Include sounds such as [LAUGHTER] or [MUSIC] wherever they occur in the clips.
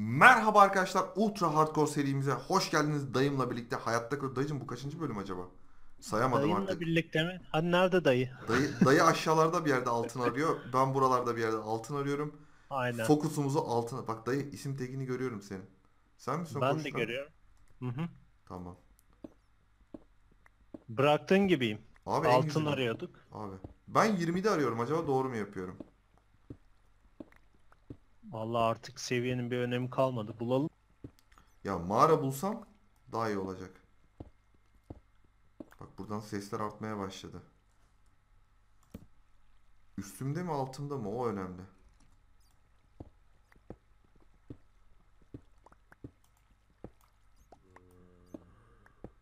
Merhaba arkadaşlar Ultra Hardcore serimize hoş geldiniz dayımla birlikte hayatta kal. Dayıcım bu kaçıncı bölüm acaba? Sayamadım Dayınla artık. birlikte mi? Hani nerede dayı? [LAUGHS] Dayı, dayı aşağılarda bir yerde altın arıyor. Ben buralarda bir yerde altın arıyorum. Aynen. Fokusumuzu altına. Bak dayı isim tegini görüyorum senin. Sen misin ben de görüyorum. Hı hı. Tamam. Bıraktığın gibiyim. Abi en Altın güzeli. arıyorduk. Abi. Ben 20'de arıyorum acaba doğru mu yapıyorum? Vallahi artık seviyenin bir önemi kalmadı. Bulalım. Ya mağara bulsam daha iyi olacak. Bak buradan sesler artmaya başladı. Üstümde mi altımda mı o önemli.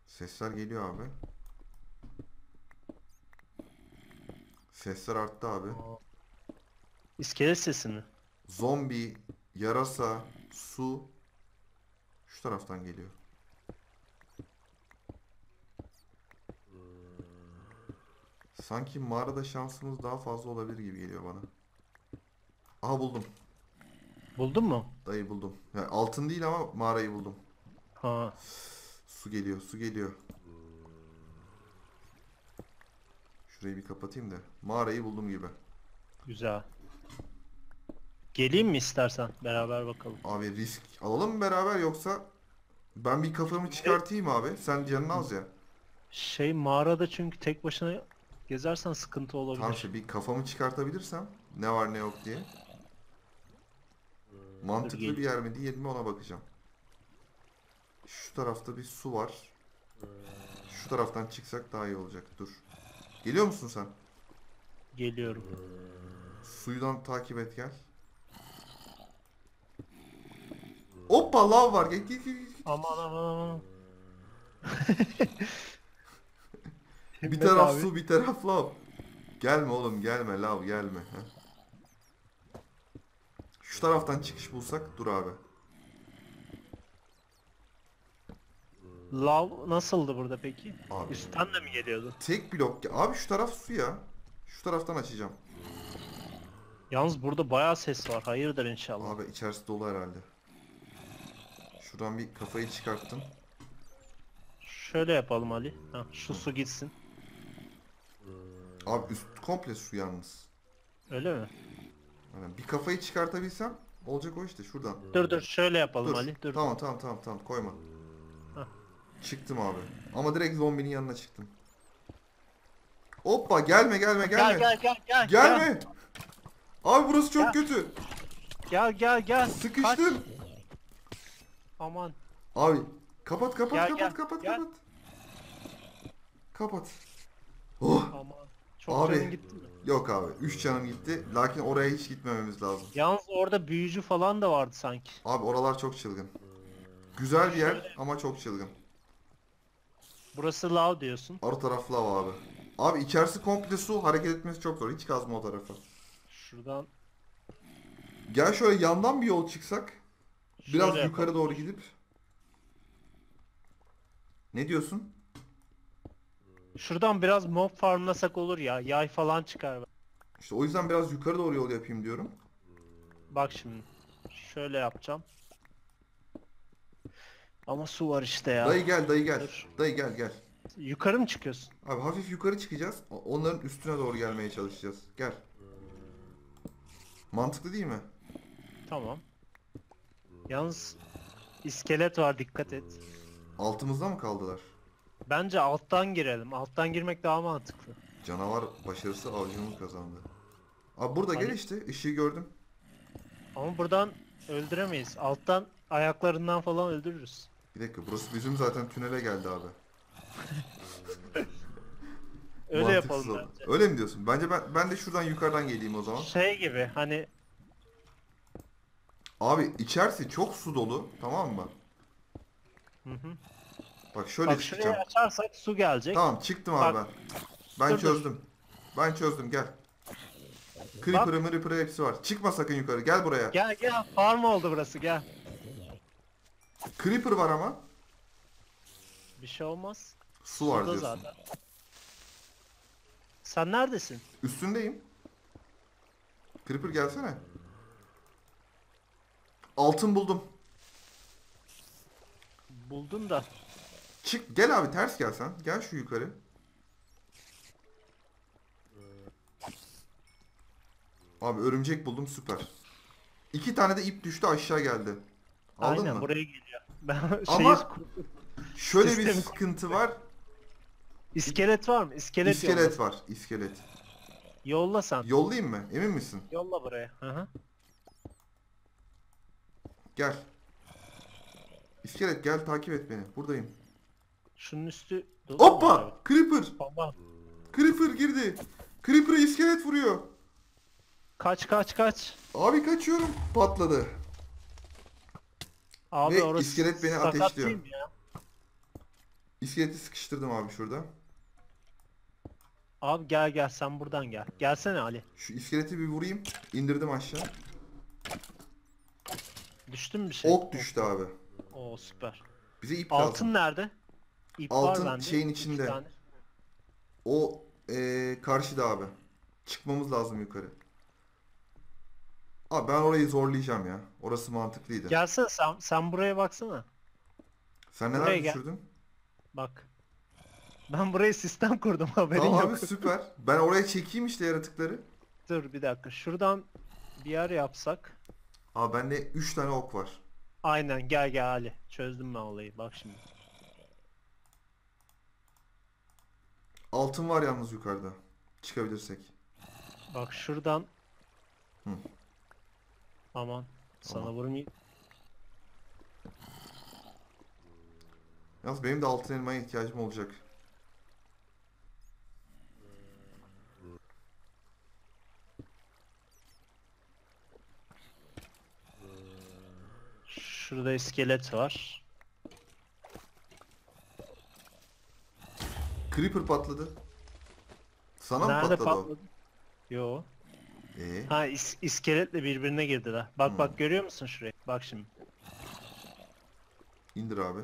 Sesler geliyor abi. Sesler arttı abi. İskelet sesini. Zombi, yarasa, su şu taraftan geliyor. Sanki mağarada şansımız daha fazla olabilir gibi geliyor bana. Aha buldum. Buldun mu? Dayı buldum. Yani altın değil ama mağarayı buldum. Ha. Su geliyor, su geliyor. Şurayı bir kapatayım da. Mağarayı buldum gibi. Güzel. Geleyim mi istersen? Beraber bakalım. Abi risk alalım mı beraber yoksa ben bir kafamı çıkartayım abi. Sen canını az ya. Şey mağarada çünkü tek başına gezersen sıkıntı Tamam olabilir. işte bir kafamı çıkartabilirsem ne var ne yok diye. Mantıklı gel- bir yer mi değil mi ona bakacağım. Şu tarafta bir su var. Şu taraftan çıksak daha iyi olacak. Dur. Geliyor musun sen? Geliyorum. Suyudan takip et gel. Hoppa lav var. Gel gel gel. gel. Aman aman aman. Bir taraf su bir taraf lav. Gelme oğlum gelme lav gelme. Heh. Şu taraftan çıkış bulsak dur abi. Lav nasıldı burada peki? Abi. Üstten de mi geliyordu? Tek blok. Abi şu taraf su ya. Şu taraftan açacağım. Yalnız burada bayağı ses var. Hayırdır inşallah. Abi içerisi dolu herhalde. Şuradan bir kafayı çıkarttım. Şöyle yapalım Ali. Ha, şu su gitsin. Abi üst komple su yalnız. Öyle mi? Yani bir kafayı çıkartabilsem olacak o işte şuradan. Dur dur şöyle yapalım Dur. Ali. Dur. Tamam tamam tamam tamam koyma. Hah. Çıktım abi. Ama direkt zombinin yanına çıktım. Hoppa gelme gelme gelme. Gel gel gel gel. Gelme. Abi burası çok Gel. kötü. Gel gel gel. Sıkıştım. Kaç. Aman. Abi kapat kapat Gel, kapat gel, kapat gel. kapat. Kapat. Oh. Aman. Çok Abi. canın gitti mi? Yok abi 3 canım gitti. Lakin oraya hiç gitmememiz lazım. Yalnız orada büyücü falan da vardı sanki. Abi oralar çok çılgın. Güzel bir yer ama çok çılgın. Burası lav diyorsun. Arı taraf lav abi. Abi içerisi komple su hareket etmesi çok zor. Hiç kazma o tarafa. Şuradan Gel şöyle yandan bir yol çıksak. Biraz şöyle yukarı yapalım. doğru gidip. Ne diyorsun? Şuradan biraz mob farmlasak olur ya. Yay falan çıkar. İşte o yüzden biraz yukarı doğru yol yapayım diyorum. Bak şimdi. Şöyle yapacağım. Ama su var işte ya. Dayı gel dayı gel. Dur. Dayı gel gel. Yukarı mı çıkıyorsun? Abi hafif yukarı çıkacağız. Onların üstüne doğru gelmeye çalışacağız. Gel. Mantıklı değil mi? Tamam. Yalnız iskelet var dikkat et. Altımızda mı kaldılar? Bence alttan girelim. Alttan girmek daha mantıklı. Canavar başarısı avcımız kazandı. Abi burada gel Hani- işte. ışığı gördüm. Ama buradan öldüremeyiz. Alttan ayaklarından falan öldürürüz. Bir dakika burası bizim zaten tünele geldi abi. [LAUGHS] Öyle Mantıksız yapalım oldu. bence. Öyle mi diyorsun? Bence ben ben de şuradan yukarıdan geleyim o zaman. Şey gibi hani Abi içerisi çok su dolu, tamam mı? hı hı. Bak şöyle Bak çıkacağım. şurayı açarsak su gelecek. Tamam çıktım abi ben. Bak. Ben Dur, dur. çözdüm. Ben çözdüm gel. Creeper'ı mırıpırı hepsi var. Çıkma sakın yukarı gel buraya. Gel gel farm oldu burası gel. Creeper var ama. Bir şey olmaz. Su var Suda diyorsun. zaten. Sen neredesin? Üstündeyim. Creeper gelsene. Altın buldum. buldum da. Çık gel abi ters gel sen. Gel şu yukarı. Abi örümcek buldum süper. İki tane de ip düştü aşağı geldi. Aldın Aynen mı? buraya geliyor. [LAUGHS] Ben Ama- Şöyle bir Sistemi- sıkıntı var. iskelet var mı? İskelet, İskelet yolla. var. iskelet. Yolla sen. Yollayayım mı? Emin misin? Yolla buraya. Hı hı. Gel. İskelet gel takip et beni. Buradayım. Şunun üstü dolu mu? Hoppa! Creeper! Baba. Creeper girdi. Creeper'a iskelet vuruyor. Kaç kaç kaç. Abi kaçıyorum. Patladı. Abi Ve orası iskelet beni sakat ateşliyor. değil mi ya? İskeleti sıkıştırdım abi şurada. Abi gel gel sen buradan gel. Gelsene Ali. Şu iskeleti bir vurayım. İndirdim aşağı. Düştün mü bir şey? Ok düştü abi. Oo süper. Bize ip Altın lazım. nerede? İp Altın var bende. şeyin içinde. tane. O eee karşıda abi. Çıkmamız lazım yukarı. Abi ben orayı zorlayacağım ya. Orası mantıklıydı. Gelsene sen, sen buraya baksana. Sen neler buraya gel. düşürdün? Bak. Ben buraya sistem kurdum [LAUGHS] haberin Tamam yok. abi süper. Ben oraya çekeyim işte yaratıkları. Dur bir dakika. Şuradan bir yer yapsak. Abi bende 3 tane ok var. Aynen gel gel Ali. Çözdüm ben olayı. Bak şimdi. Altın var yalnız yukarıda. Çıkabilirsek. Bak şuradan. Hı. Aman. Sana Tamam. vurmayayım. Yalnız benim de altın elmaya ihtiyacım olacak. Şurada iskelet var. Creeper patladı. Sana mı Nerede patladı, patladı? Yo. o? Ee, Ha is- iskeletle birbirine girdiler. Bak Hmm. bak görüyor musun şurayı? Bak şimdi. indir abi.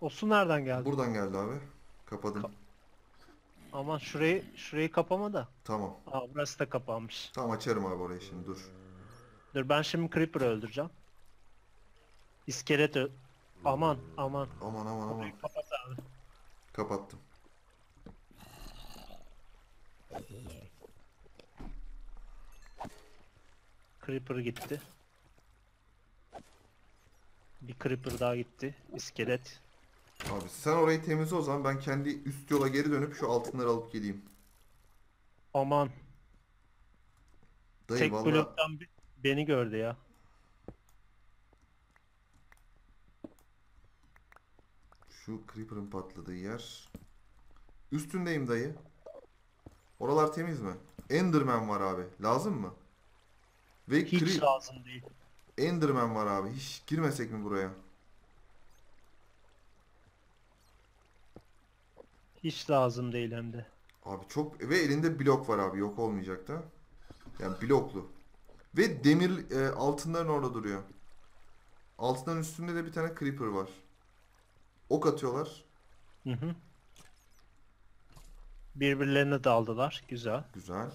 O su nereden geldi? Buradan geldi abi. Kapadım. Aman şurayı şurayı kapama da. Tamam. Aa burası da kapanmış. Tamam açarım abi orayı şimdi dur. Dur ben şimdi Creeper'ı öldüreceğim. İskelet ö- Aman aman. Aman aman aman. Kapat abi. Kapattım. Creeper gitti. Bir Creeper daha gitti. İskelet. Abi sen orayı temizle o zaman ben kendi üst yola geri dönüp şu altınları alıp geleyim. Aman. Dayı Tek valla bloktan bi- beni gördü ya. şu creeper'ın patladığı yer. Üstündeyim dayı. Oralar temiz mi? Enderman var abi. Lazım mı? Ve Hiç cre- lazım değil. Enderman var abi. Hiç girmesek mi buraya? Hiç lazım değil hem de. Abi çok ve elinde blok var abi. Yok olmayacak da. Yani bloklu. Ve demir e, altınların orada duruyor. Altınların üstünde de bir tane creeper var. Ok atıyorlar. Hı hı. Birbirlerine daldılar. Güzel. Güzel.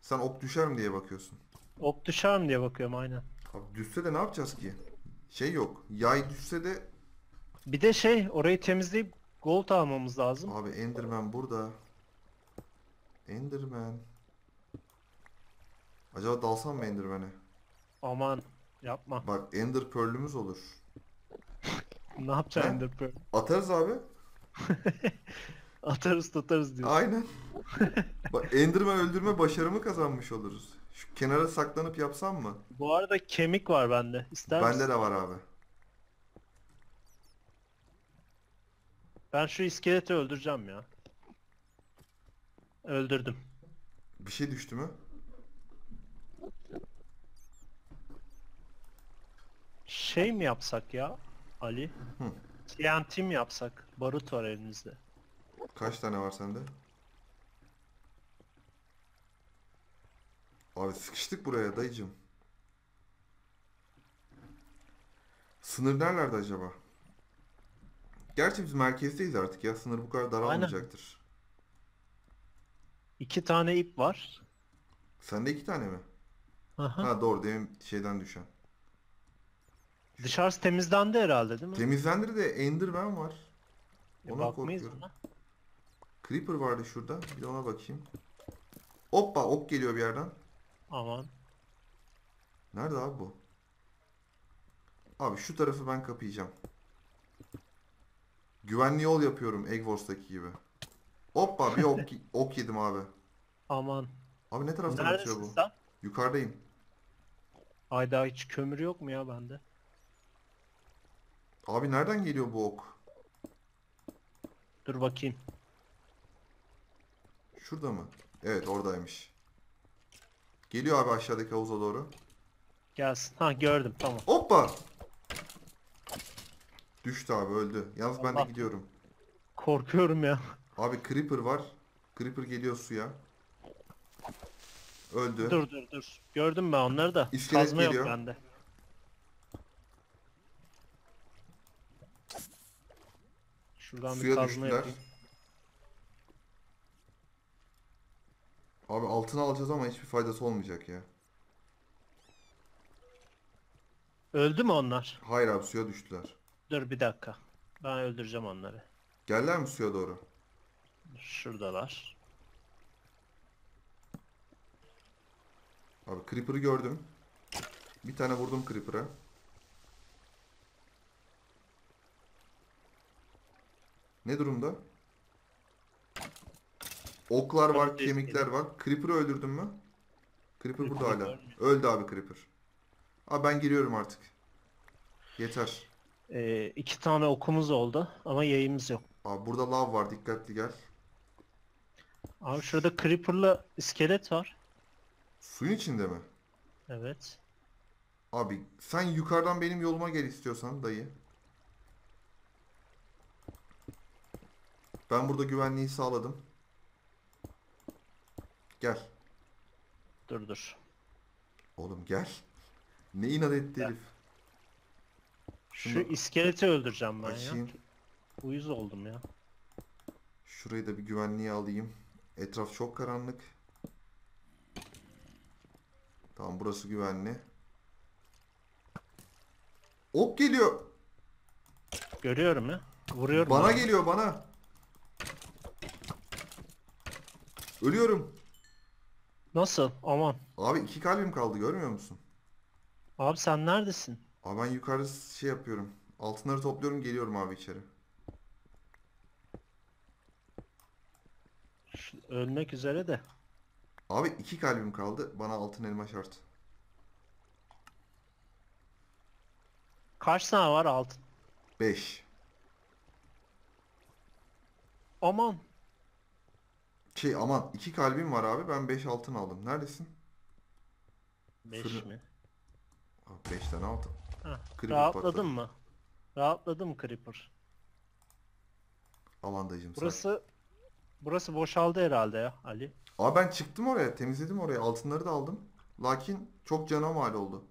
Sen ok düşer mi diye bakıyorsun. Ok düşer mi diye bakıyorum aynen. Abi düşse de ne yapacağız ki? Şey yok. Yay düşse de Bir de şey orayı temizleyip gold almamız lazım. abi Enderman burada. Enderman. Acaba dalsam mı Enderman'e? Aman yapma. Bak Ender Pearl'ümüz olur. Ne yapacaksın He? Ender Pearl? Atarız abi. [LAUGHS] Atarız tutarız diyor. Aynen. [LAUGHS] Bak Enderman öldürme başarımı kazanmış oluruz. Şu kenara saklanıp yapsam mı? Bu arada kemik var bende. İster misin? Bende de var abi. Ben şu iskeleti öldüreceğim ya. Öldürdüm. Bir şey düştü mü? Şey mi yapsak ya Ali? Hı. TNT mi yapsak? Barut var elimizde. Kaç tane var sende? Abi sıkıştık buraya dayıcım. Sınır nerelerde acaba? Gerçi biz merkezdeyiz artık ya. Sınır bu kadar daralmayacaktır. İki tane ip var. Sende iki tane mi? Aha. Ha doğru demin şeyden düşen. Dışarısı temizlendi herhalde değil mi? Temizlendir de Enderman var. E, ona bakmayız korkuyorum. ona. Creeper vardı şurada. Bir de ona bakayım. Hoppa ok geliyor bir yerden. Aman. Nerede abi bu? Abi şu tarafı ben kapayacağım. Güvenli yol yapıyorum Egg Wars'taki gibi. Hoppa bir ok, [LAUGHS] ok yedim abi. Aman. Abi ne taraftan atıyor Neredesin bu? sen? Yukarıdayım. Ayda hiç kömür yok mu ya bende? Abi nereden geliyor bu ok? Dur bakayım. Şurada mı? Evet oradaymış. Geliyor abi aşağıdaki havuza doğru. Gelsin. Ha gördüm tamam. Hoppa! Düştü abi öldü. Yalnız ben de Allah. gidiyorum. Korkuyorum ya. Abi Creeper var. Creeper geliyor suya. Öldü. Dur dur dur. Gördüm ben onları da. İskelet Kazma geliyor. yok bende. Şuradan bir Suya kazma düştüler. yapayım. Abi altını alacağız ama hiçbir faydası olmayacak ya. Öldü mü onlar? Hayır abi suya düştüler. Dur bir dakika. Ben öldüreceğim onları. Geldiler mi suya doğru? Şuradalar. Abi Creeper'ı gördüm. Bir tane vurdum Creeper'a. Ne durumda? Oklar var, kemikler var. Creeper'ı öldürdün mü? Creeper burada Creeper'ı hala. Öldü abi Creeper. Abi ben giriyorum artık. Yeter. Ee, iki tane okumuz oldu ama yayımız yok. Abi burada lav var, dikkatli gel. Abi şurada creeper'la iskelet var. Suyun içinde mi? Evet. Abi sen yukarıdan benim yoluma gel istiyorsan dayı. Ben burada güvenliği sağladım. Gel. Dur dur. Oğlum gel. Ne inat etti herif. Şu Şunu iskeleti öldüreceğim ben ya. Açayım. Uyuz oldum ya. Şurayı da bir güvenliğe alayım. Etraf çok karanlık. Tamam burası güvenli. Ok geliyor. Görüyorum ya. Vuruyorum. Bana abi. geliyor bana. Ölüyorum. Nasıl? Aman. Abi iki kalbim kaldı görmüyor musun? Abi sen neredesin? Abi ben yukarı şey yapıyorum. Altınları topluyorum geliyorum abi içeri. Şu- ölmek üzere de. Abi iki kalbim kaldı. Bana altın elma şart. Kaç tane var altın? Beş. Aman. Şey aman iki kalbim var abi. Ben beş altın aldım. Neredesin? 5 Fırın- mi? Abi beş tane altın. Heh, Creeper Rahatladın patladı. mı? Rahatladım Creeper. Aman dayıcım sen. Burası burası boşaldı herhalde ya Ali. Abi ben çıktım oraya. Temizledim oraya. Altınları da aldım. Lakin çok cana mal oldu.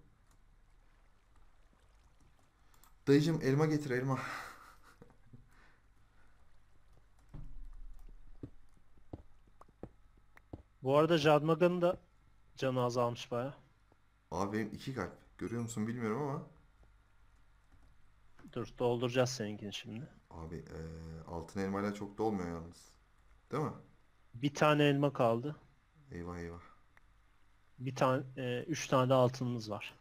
Dayıcım elma getir elma. [LAUGHS] Bu arada Jadmaga'nın da canı azalmış baya. Abi benim iki kalp. Görüyor musun bilmiyorum ama. Dur dolduracağız seninkini şimdi. Abi eee, altın elmayla çok da olmuyor yalnız. Değil mi? Bir tane elma kaldı. Eyvah eyvah. Bir tane, e, üç tane de altınımız var.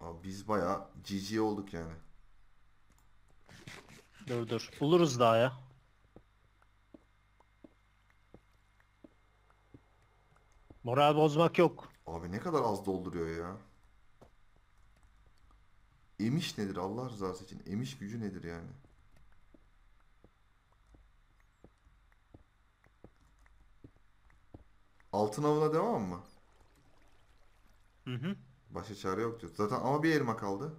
Abi biz bayağı GG olduk yani. Dur dur. Buluruz daha ya. Moral bozmak yok. Abi ne kadar az dolduruyor ya. Emiş nedir Allah rızası için? Emiş gücü nedir yani? Altın avına devam mı? Hı hı. Başka çare yok diyor. Zaten ama bir elma kaldı.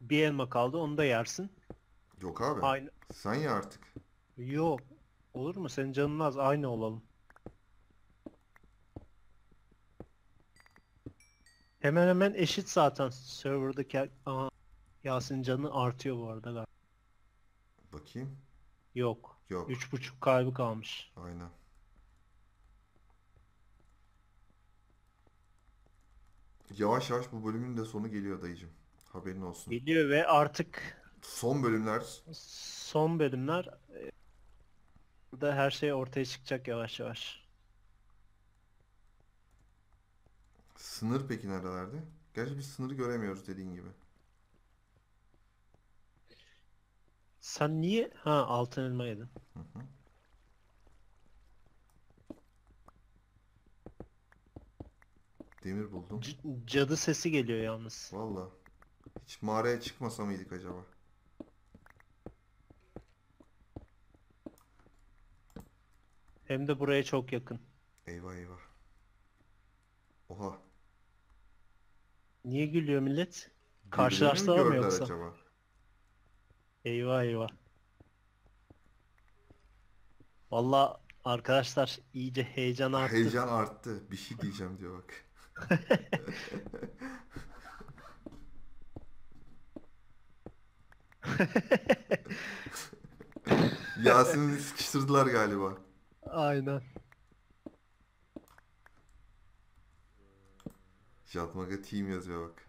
Bir elma kaldı onu da yersin. Yok abi. Aynı. Sen ye artık. Yok. Olur mu? Senin canın az. Aynı olalım. Hemen hemen eşit zaten serverdaki Aha, Yasin canı artıyor bu arada galiba. Bakayım. Yok. Yok. 3.5 kaybı kalmış. Aynen. Yavaş yavaş bu bölümün de sonu geliyor dayıcım. Haberin olsun. Geliyor ve artık Son bölümler son bölümler e, burada her şey ortaya çıkacak yavaş yavaş. Sınır peki nerelerde? Gerçi biz sınırı göremiyoruz dediğin gibi. Sen niye ha altın elma yedin? Hı hı. Demir buldum. C- cadı sesi geliyor yalnız. Valla. Hiç mağaraya çıkmasa mıydık acaba? Hem de buraya çok yakın. Eyvah eyvah. Oha. Niye gülüyor millet? Karşılaştılar mı yoksa? acaba? Eyvah eyvah. Valla arkadaşlar iyice heyecan arttı. Heyecan arttı. Bir şey diyeceğim diyor bak. [LAUGHS] Yasin'i sıkıştırdılar galiba. Aynen. Jatmaga Team yazıyor bak.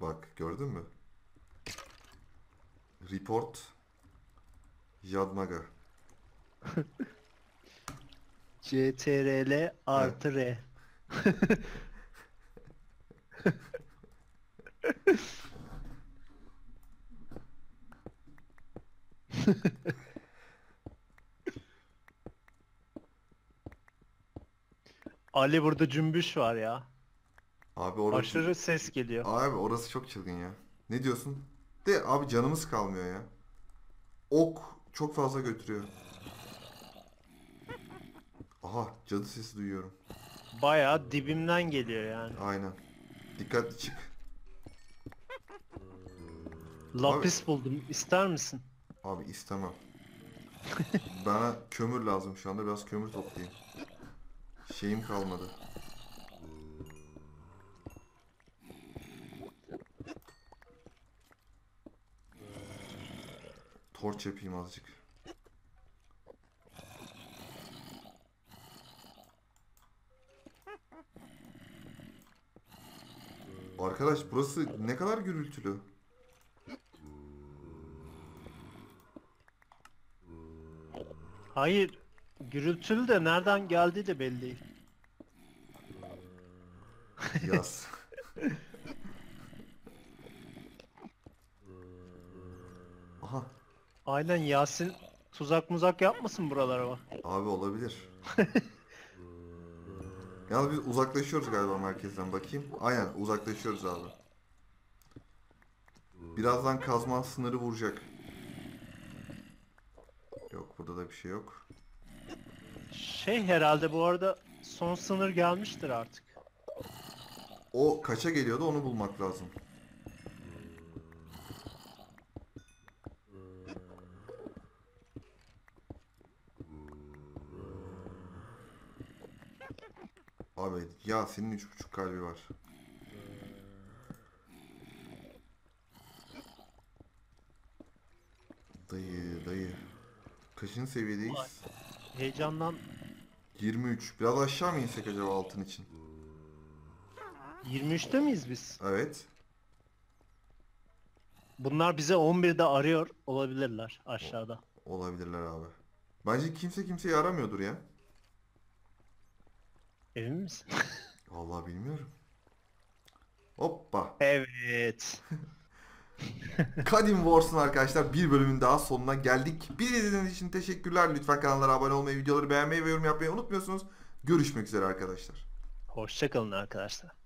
Bak gördün mü? Report Jadmaga. [LAUGHS] CTRL artı R. [LAUGHS] Ali burada cümbüş var ya. Abi orası Aşırı ses geliyor. Abi orası çok çılgın ya. Ne diyorsun? De abi canımız kalmıyor ya. Ok çok fazla götürüyor. Aha cadı sesi duyuyorum. Bayağı dibimden geliyor yani. Aynen. Dikkatli çık. Lapis buldum. İster misin? Abi istemem. Bana kömür lazım şu anda. Biraz kömür toplayayım. Şeyim kalmadı. Torç yapayım azıcık. Arkadaş burası ne kadar gürültülü. Hayır. Gürültülü de nereden geldiği de belli değil. Yaz. [LAUGHS] Aha Aynen Yasin tuzak muzak yapmasın buralara bak. abi olabilir. [LAUGHS] Yalnız biz uzaklaşıyoruz galiba merkezden bakayım. Aynen uzaklaşıyoruz abi. Birazdan kazma sınırı vuracak. Yok burada da bir şey yok. Şey herhalde bu arada son sınır gelmiştir artık. O kaça geliyordu onu bulmak lazım. Abi ya senin üç buçuk kalbi var. Dayı dayı. Kaçıncı seviyedeyiz? Heyecandan 23. Biraz aşağı mı insek acaba altın için? 23'te miyiz biz? Evet. Bunlar bize 11'de arıyor olabilirler aşağıda. Olabilirler abi. Bence kimse kimseyi aramıyordur ya. Emin misin? [LAUGHS] Vallahi bilmiyorum. Hoppa. evet. [LAUGHS] [LAUGHS] Kadim Wars'un arkadaşlar bir bölümün daha sonuna geldik. Bir izlediğiniz için teşekkürler. Lütfen kanallara abone olmayı, videoları beğenmeyi ve yorum yapmayı unutmuyorsunuz. Görüşmek üzere arkadaşlar. Hoşçakalın arkadaşlar.